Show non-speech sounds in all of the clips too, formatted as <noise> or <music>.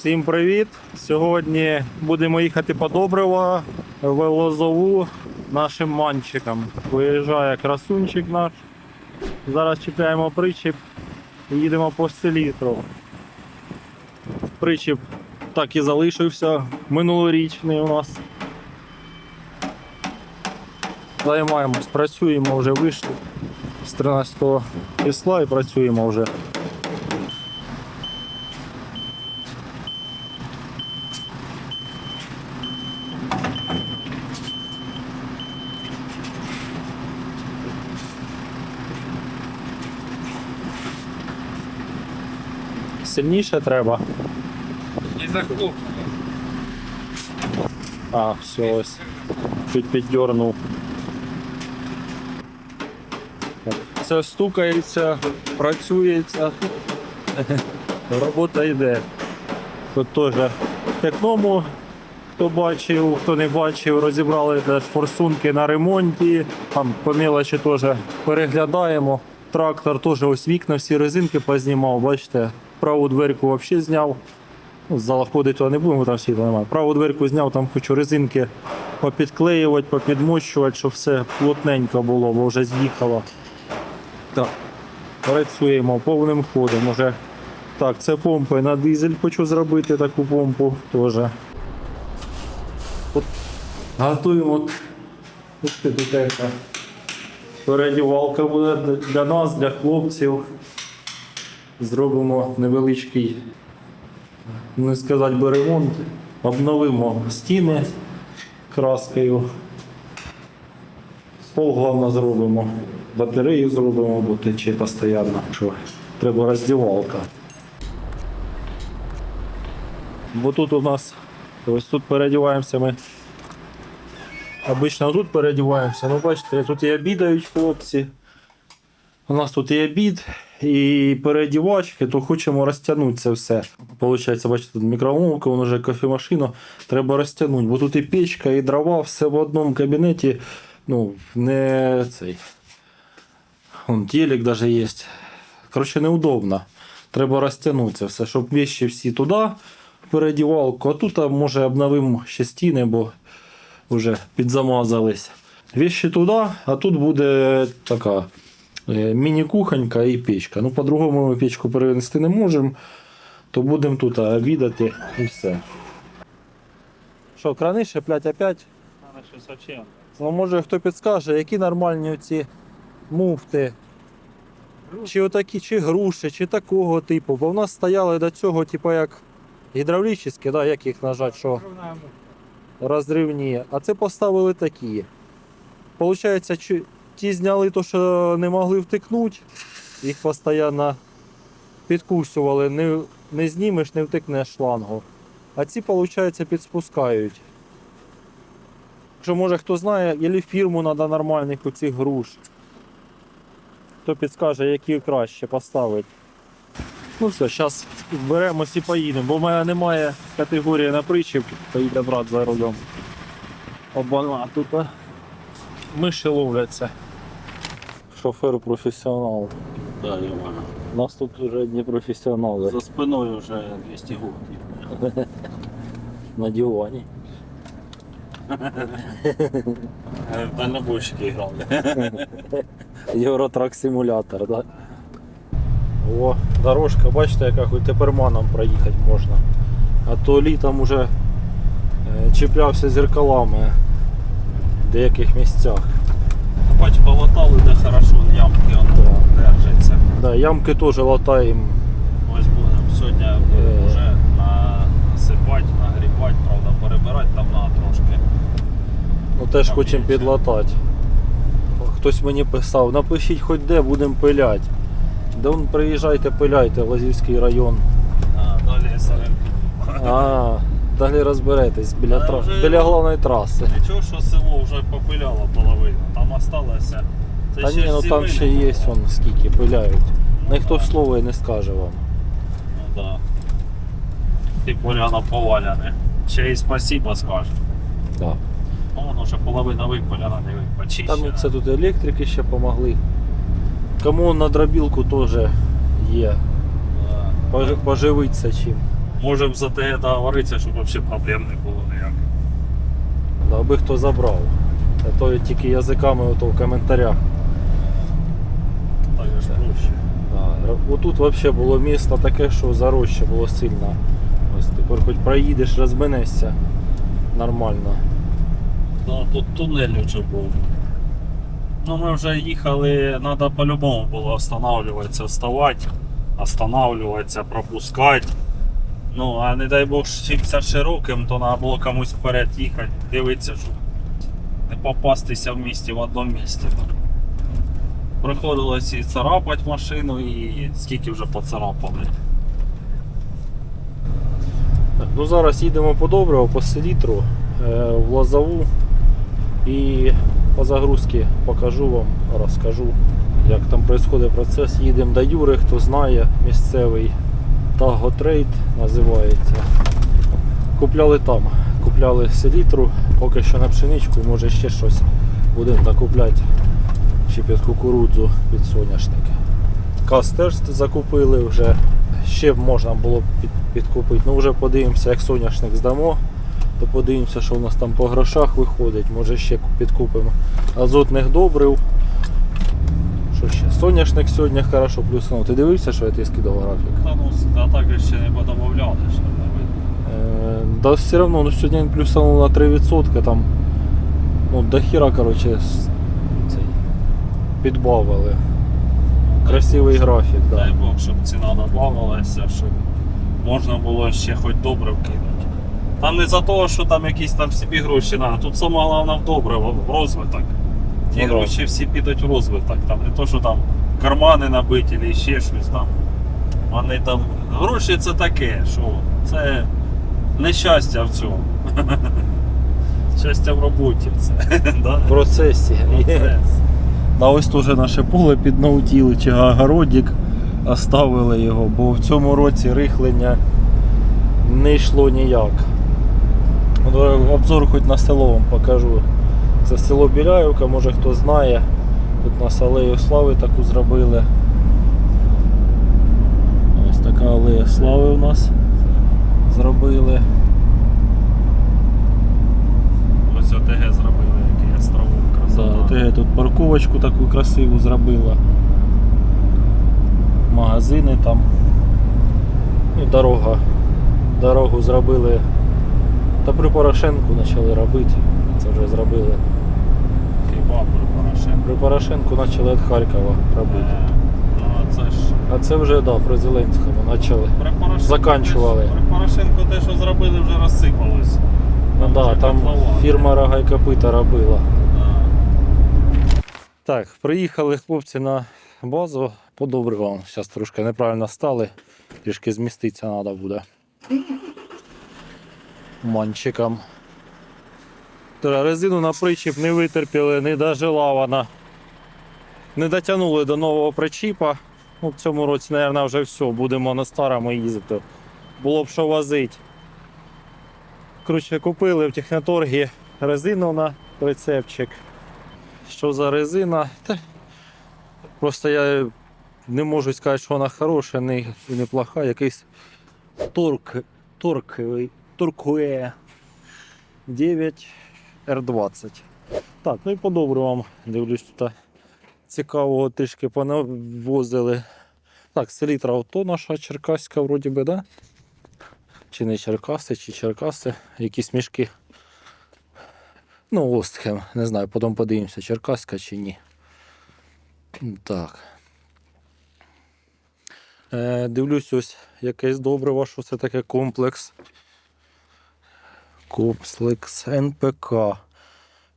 Всім привіт! Сьогодні будемо їхати по Добрива в Лозову нашим манчикам. Виїжджає красунчик наш. Зараз чіпляємо причіп і їдемо по селітру. Причіп так і залишився минулорічний у нас. Займаємось, працюємо вже вийшли з 13 числа і працюємо вже. Сильніше треба. Не захлопнуло. А, все ось. Чуть піддернув. Все стукається, працюється. Робота йде. Тут теж техному, хто бачив, хто не бачив, розібрали теж форсунки на ремонті. Там по мелочі теж переглядаємо. Трактор теж ось вікна, всі резинки познімав, бачите, праву дверку взагалі зняв. Ну, з зала ходить туди не будемо, бо там світла немає. Праву дверку зняв, там хочу резинки попідклеювати, попідмощувати, щоб все плотненько було, бо вже з'їхало. Так. Працюємо повним ходом. Уже. Так, це помпи на дизель хочу зробити таку помпу теж. От Готуємо. Тут. Передівалка буде для нас, для хлопців. Зробимо невеличкий не сказати би ремонт, обновимо стіни краскою. Пол головне зробимо. Батарею зробимо, бо тече постійно. Що треба роздівалка. Бо тут у нас ось тут переодіваємося ми. Обично тут переодіваємося. Ну бачите, тут і обідають хлопці. У нас тут і обід, і переодівачки, то хочемо розтягнути це все. Получається, бачите, тут мікроволновка, воно вже кофемашина. Треба розтягнути, бо тут і печка, і дрова, все в одному кабінеті. Ну, не цей. Вон телек навіть є. Коротше, неудобно. Треба розтягнути це все, щоб вещи всі туди в переодівалку, а тут може обновимо ще стіни, бо вже підзамазались. Вещи туди, а тут буде така міні-кухонька і печка. Ну, по-другому ми печку перенести не можемо, то будемо тут обідати і все. Що, крани шиплять опять? Ну, може хто підскаже, які нормальні ці муфти. Чи отакі, чи груші, чи такого типу. Бо в нас стояли до цього, типу, як гідравлічні, да, як їх нажати, що розривні. А це поставили такі. Получається, чи- ті зняли то, що не могли втикнути, їх постійно підкусували, не, не знімеш, не втикнеш шлангу. А ці, виходить, підспускають. Якщо може хто знає, або фірму треба нормальних оцих груш. Хто підскаже, які краще поставити. Ну все, зараз зберемось і поїдемо, бо в мене немає категорії на причіп, поїде брат за рулем. Обана тут миші ловляться. Шофер професіонал. Да, Івана. У нас тут вже одні професіонали За спиною вже 200 год. на дивані. В дальнобойщики грали. Євротрак симулятор, да? О, дорожка, бачите, яка хоч тепер маном проїхати можна. А то літом уже е, чіплявся зеркалами в деяких місцях. Бач, полотали, де хорошо ямки он держиться. Да, ямки теж латаємо. Ось будемо сьогодні Е. вже насипати, нагрібати, правда, перебирати там на трошки. Ну теж хочемо є, підлатати. Хтось мені писав, напишіть хоч де будемо пиляти. Де он приїжджайте, пиляйте, Лазівський район. А, далі СРМ. А, далі розберетесь біля, тра... вже- біля головної траси. Нічого, що село вже попиляло половину, там осталося. Це Та ще ні, ну там ще є було. он скільки пиляють. Ну, Ніхто да. слова і не скаже вам. Ну да. Ти поляна поваляне. Ще й спасибо скаже. Да. Ну, воно вже половина випаляна, не Там це тут електрики ще допомогли. Кому на дробілку теж є. Да. Пож- Поживиться чим. Можемо за те договоритися, щоб взагалі проблем не було ніяких. Да, аби хто забрав. А то тільки язиками ото в коментарях. Так ж проще. Да. Отут взагалі було місто таке, що зарожче було сильно. Ось тепер хоч проїдеш, розминешся нормально. Да, тут тунель вже був. Ну ми вже їхали, треба по-любому було останавливатися, вставати, останавливатися, пропускати. Ну, а не дай Бог чимся широким, то треба було комусь вперед їхати, дивитися, щоб не попастися в місті в одному місці. Приходилось і царапати машину, і скільки вже поцарапали. Ну зараз їдемо по добриво, по селітру, е, в Лозову і по загрузці покажу вам, розкажу, як там відбувається процес. Їдемо до Юри, хто знає, місцевий Таготрейд називається. Купляли там, купляли селітру, поки що на пшеничку, може ще щось будемо докупляти чи під кукурудзу, під соняшники. Каз теж закупили вже. Ще можна було під, підкупити. Ну вже подивимося, як соняшник здамо, то подивимося, що у нас там по грошах виходить. Може ще підкупимо азотних добрив. Соняшник сьогодні хорошо плюснув. Ти дивився, що я тобі скидав графік? Та ну, а так ще не подобавляли, що не видно. Е, да все одно, ну сьогодні він плюсанув на 3%, там ну, до хіра, короче, цей, підбавили. Красивий графік, да. Дай Бог, щоб ціна додавалася, щоб можна було ще хоч добре вкинути. Там не за того, що там якісь там собі гроші на. Тут саме головне в добре, в розвиток. Ті Ну гроші всі підуть в розвиток. Там не то, що там кармани набиті, чи ще щось там. Вони там. Гроші це таке, що це не щастя в цьому. <laughs> Щастя в роботі це. <laughs> да? В процесі. Процес. А ось теж наше поле піднаутіли, чи огородик, оставили його, бо в цьому році рихлення не йшло ніяк. Е, Обзор хоч на село вам покажу. Це село Біляївка, може хто знає. Тут нас алею слави таку зробили. Ось така алея слави у нас зробили. Ось ОТГ зробили, який островок красота. Да, ти тут парковочку таку красиву зробила. Магазини там. І дорога. Дорогу зробили. Та при Порошенку почали робити. Це вже зробили. Хіба при Порошенку. При Порошенку почали від Харкова робити. Е, Ну, це ж А це вже да, при Зеленському почали. при Порошенку. Заканчували. те, При Порошенку те, що зробили, вже розсипалось. Ну, да, там котлован. фірма Рога і Копита робила. Да. Так, приїхали хлопці на базу по добривам. Зараз трошки неправильно стали. Трішки зміститися треба буде. Манчикам. Та Резину на причіп не витерпіли, не дожила вона. Не дотягнули до нового причіпа. Ну, в цьому році, мабуть, вже все, будемо на старому їздити. Було б що возити. Коротше, купили в техноторгі резину на прицепчик. Що за резина? Та, просто я не можу сказати, що вона хороша, не, не плоха. Якийсь торк, торковий, торкує 9 R20. Так, ну і по добривам дивлюсь тут. Цікавого трішки понавозили. Так, селітра ото наша черкаська, вроді би, да? Чи не Черкаси, чи Черкаси, якісь мішки. Ну, Остхем, не знаю, потім подивимося, Черкаська чи ні. Так. Е, дивлюсь, ось якесь добриво, що це таке комплекс. Комплекс НПК.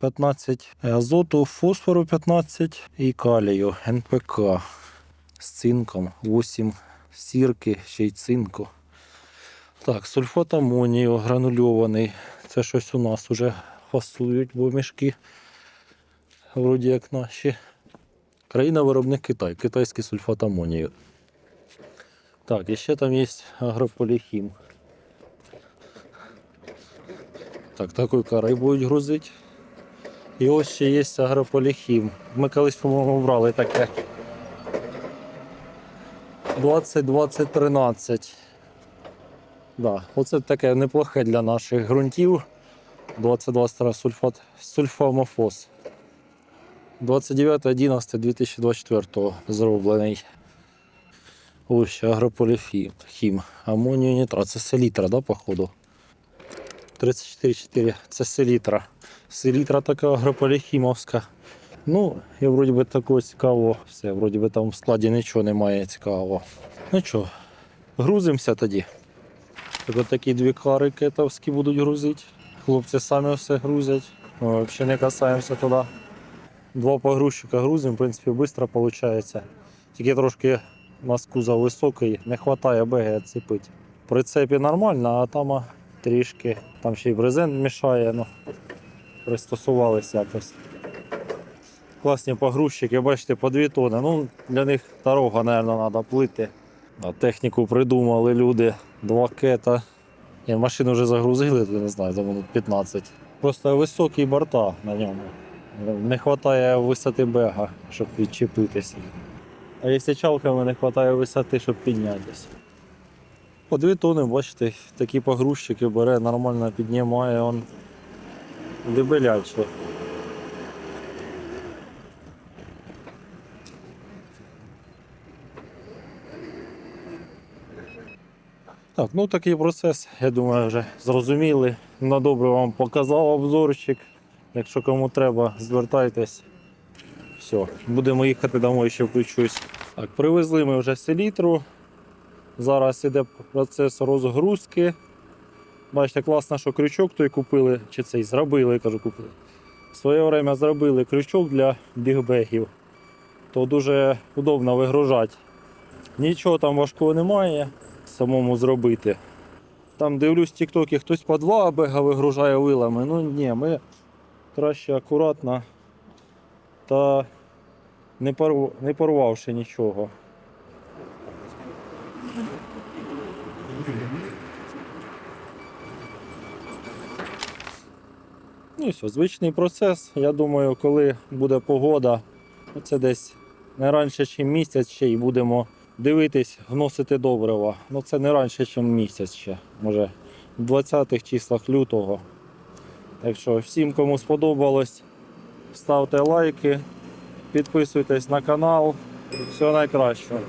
15 азоту, фосфору 15 і калію НПК з цинком, 8 сірки, ще й цинку. Так, сульфат амонію гранульований. Це щось у нас уже фасують, бо мішки. Вроді як наші. Країна виробник Китай, китайський сульфат амонію. Так, і ще там є агрополіхім. Так, такою карою будуть грузити. І ось ще є агрополіхім. Ми колись, по-моєму, брали таке. 20-20-13. Да, оце таке неплохе для наших ґрунтів. 22 сульфат, сульфамофос. 29.11.2024 зроблений. Ось агрополіфім. Амонію. Це селітра, да, походу? 34,4 це селітра. Селітра така агрополіхімовська. Ну, і вроді би такого цікавого. Все, вроді би там в складі нічого немає цікавого. Ну що, грузимося тоді. Так от такі дві кари кетовські будуть грузити. Хлопці самі все грузять. Ми взагалі не касаємося туди. Два погрузчика грузимо, в принципі, швидко виходить. Тільки трошки у нас високий, не вистачає беги відцепити. В прицепі нормально, а там трішки, там ще й брезент мішає, ну, пристосувалися якось. Класні погрузчики, бачите, по 2 тони. Ну, для них дорога, мабуть, треба плити. А техніку придумали люди, два кета. І машину вже загрузили, не знаю, за минут 15. Просто високі борта на ньому. Не вистачає висоти бега, щоб відчепитися. А якщо чалками не вистачає висоти, щоб піднятися. По 2 тони, бачите, такі погрузчики бере, нормально піднімає, он дебеляче. Так, ну такий процес, я думаю, вже зрозуміли. На добре вам показав обзорчик. Якщо кому треба, звертайтесь. Все, будемо їхати домой, ще включусь. Так, привезли ми вже селітру. Зараз іде процес розгрузки. Бачите, класно, що крючок той купили, чи цей зробили, я кажу, купили. В своє время зробили крючок для бігбегів. То дуже удобно вигружати. Нічого там важкого немає самому зробити. Там дивлюсь в тіктокі, хтось по два бега вигружає вилами. Ну ні, ми краще акуратно та не порвавши нічого. Ну і все, звичний процес. Я думаю, коли буде погода, це десь не раніше, ніж місяць ще і будемо дивитись, вносити добрива. Ну це не раніше, ніж місяць ще, може в 20-х числах лютого. Так що всім, кому сподобалось, ставте лайки, підписуйтесь на канал. Всього найкращого.